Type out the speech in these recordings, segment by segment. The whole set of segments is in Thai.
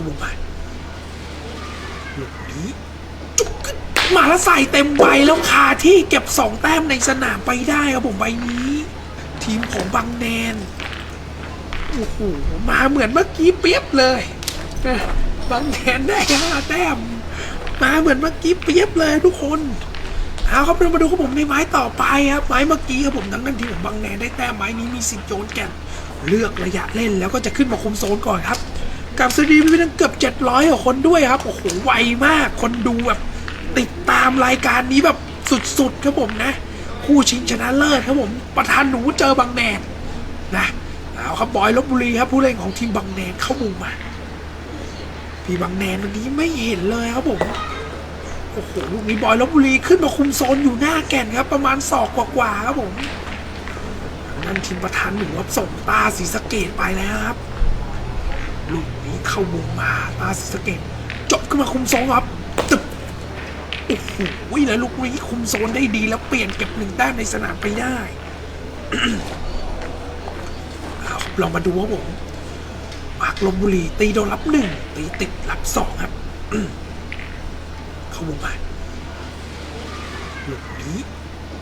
าบุกมาลูกนี้จุกขึ้นมาแล้วใส่เต็มใบแล้วคาที่เก็บสองแต้มในสนามไปได้ครับผมใบนี้ ทีมของบังแนนโอ้โหมาเหมือนเมื่อกี้เปียบเลยบังแนนได้ห้าแต้มมาเหมือนเมื่อกี้เปียบเลยทุกคนเอาครับเรามาดูครับผมในไม้ต่อไปครับไม้เมื่อกี้ครับผมทั้งนั้นทีมของบังแนนได้แต้มไม้นี้มีสิทธิ์โยนแก่นเลือกระยะเล่นแล้วก็จะขึ้นมาคุมโซนก่อนครับ กับสตรีมมีตั้งเกือบ 700กว่าคนด้วยครับ โอ้โห ไวมาก คนดูแบบติดตามรายการนี้แบบสุดๆครับผมนะ คู่ชิงชนะเลิศครับผม ประธานหนูเจอบางแดนนะเอาครับบอยลบบุรีครับผู้เล่นของทีมบางแดนเข้ามุมมาพี่บางแดนวันนี้ไม่เห็นเลยครับผมโอ้โหลูกนี้บอยลบบุรีขึ้นมาคุมโซนอยู่หน้าแก่นครับ ประมาณศอกกว่าๆครับผมนั่นทีมประธานหนูครับส่งตาสีสะเกตไปแล้วครับ ลูกนี้เข้ามุมมาตาสีสเกตจบขึ้นมาคุมโซนครับตึบโอ้โหแล้วลูกนี้คุมโซนได้ดีแล้วเปลี่ยนเก็บหนึ่งแต้มในสนามไปได้เอาลองมาดูครับผมปากลมบุรีตีโดนรับหนึ่งตีติดรับสองครับเข้ามุมมาลูกนี้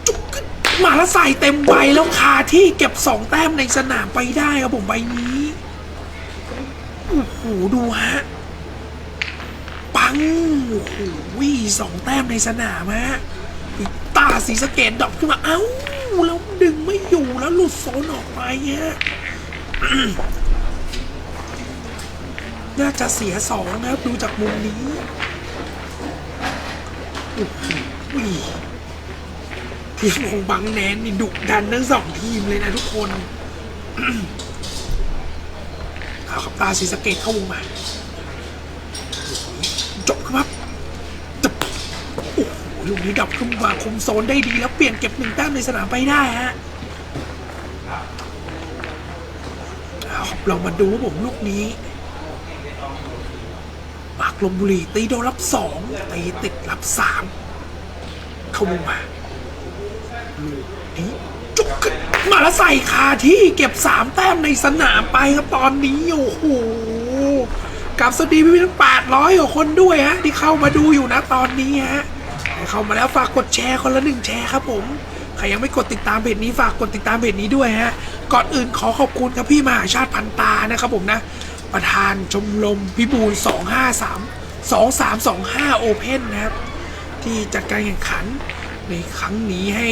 จุกขึ้นมาแล้วใส่เต็มใบแล้วคาที่เก็บสองแต้มในสนามไปได้ครับผมใบนี้ โอ้โหดูฮะ ปัง โอ้โหสองแต้มในสนามฮะตาสีสเกตดอปขึ้นมา เอ้า แล้วดึงไม่อยู่แล้วหลุดโซนออกไปฮะน่าจะเสียสองนะครับดูจากมุมนี้โอ้โหทีมของบังแนนนี่ดุดันทั้งสองทีมเลยนะทุกคนาครับตาสีสเกตเข้าวงมาจบครับตึบโอ้โหลูกนี้ดับขึ้นมาคุมโซนได้ดีแล้วเปลี่ยนเก็บหนึ่งแต้มในสนามไปได้ฮะเอาครับเรามาดูว่าผมลูกนี้ปากลมบุรีตีโดนรับสองตีติดรับสามเข้าวงมาลูกนี้ มาแล้วใส่คาที่เก็บสามแต้มในสนามไปครับตอนนี้โอ้โหกับสวัสดีพี่ทั้งแปดร้อยกว่าคนด้วยฮะ ที่เข้ามาดูอยู่นะตอนนี้ฮะเข้ามาแล้วฝากกดแชร์คนละหนึ่งแชร์ครับผมใครยังไม่กดติดตามเพจนี้ฝากกดติดตามเพจนี้ด้วยฮะก่อนอื่นขอขอบคุณครับพี่มหาชาติพันตานะครับผมนะ ประธานชมรมพิบูล253 2325 Open นะครับ ที่จัดการแข่งขันในครั้งนี้ให้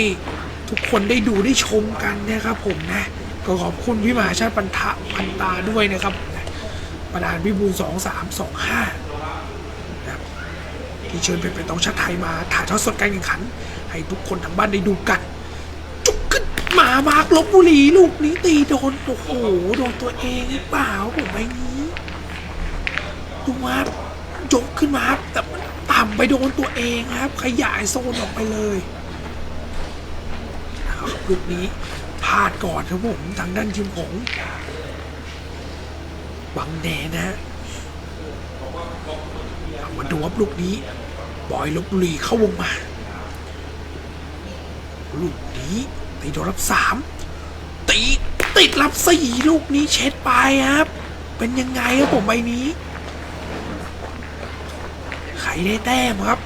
ทุกคนได้ดูได้ชมกันนะครับผมนะก็ขอบคุณพี่มหาชาติปันทะพันตาด้วยนะครับประธานพิบูล2325นะครับที่เชิญเป็นเป็นต้องชาติไทยมาถ่ายทอดสดการแข่งขัน ให้ทุกคนทางบ้านได้ดูกัน จุกขึ้นมามากลบบุรีลูกนี้ตีโดนโอ้โหโดนตัวเองหรือเปล่าผมใบนี้ดูครับยกขึ้นมาครับแต่มันต่ำไปโดนตัวเองครับ ขยายโซนออกไปเลย ลูกนี้พลาดก่อนครับผมทางด้านทีมของบังแดนนะฮะมาดูครับลูกนี้บอยลบบุรีเข้าวงมา ลูกนี้ตีโดนรับสามตีติดรับสี่ลูกนี้เช็ดไปครับ เป็นยังไงครับผมใบนี้ ใครได้แต้มครับ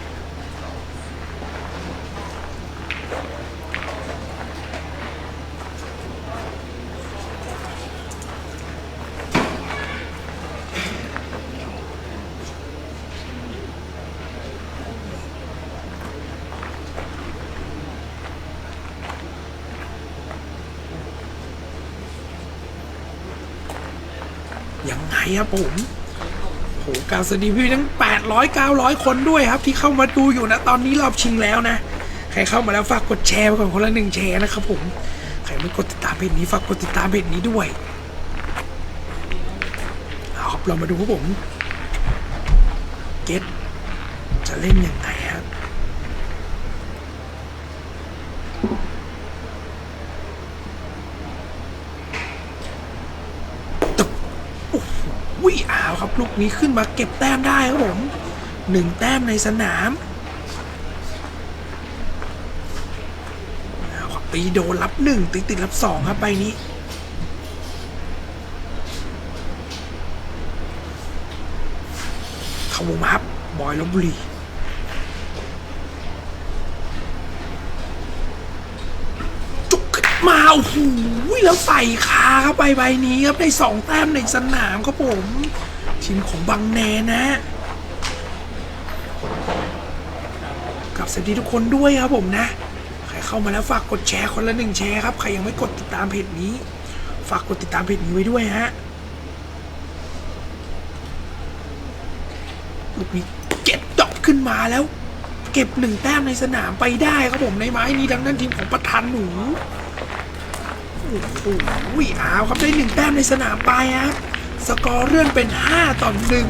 ยังไงครับผมโหกาสวัสดีพี่ทั้ง 800 900 คนด้วยครับ ที่เข้ามาดูอยู่นะ ตอนนี้รอบชิงแล้วนะ ใครเข้ามาแล้วฝากกดแชร์ไปก่อนคนละหนึ่งแชร์นะครับผม ใครไม่กดติดตามเพจนี้ฝากกดติดตามเพจนี้ด้วยเอาครับเรามาดูครับผม เก็ตจะเล่นยังไงครับ วิอ้าวครับลูกนี้ขึ้นมาเก็บแต้มได้ครับผมหนึ่งแต้มในสนามตีโดนรับหนึ่งติดติดรับสองครับไปนี้เข้าวงมาครับบอยลบบุรี จุกขึ้น มาโอ้โหแล้วใส่คาเข้าไปใบนี้ครับได้สองแต้มในสนามครับผมทีมของบังแนนะ กับสวัสดีทุกคนด้วยครับผมนะ ใครเข้ามาแล้วฝากกดแชร์คนละหนึ่งแชร์ครับ ใครยังไม่กดติดตามเพจนี้ ฝากกดติดตามเพจนี้ไว้ด้วยฮะลูกนี้เก็บดอกขึ้นมาแล้ว เก็บหนึ่งแต้มในสนามไปได้ครับผมในไม้นี้ดังนั้นทีมของประธานหนู อ้โหเอาครับได้หนึ่งแต้มในสนามไปครับสกอร์เลื่อนเป็น 5 ต่อหนึ่ง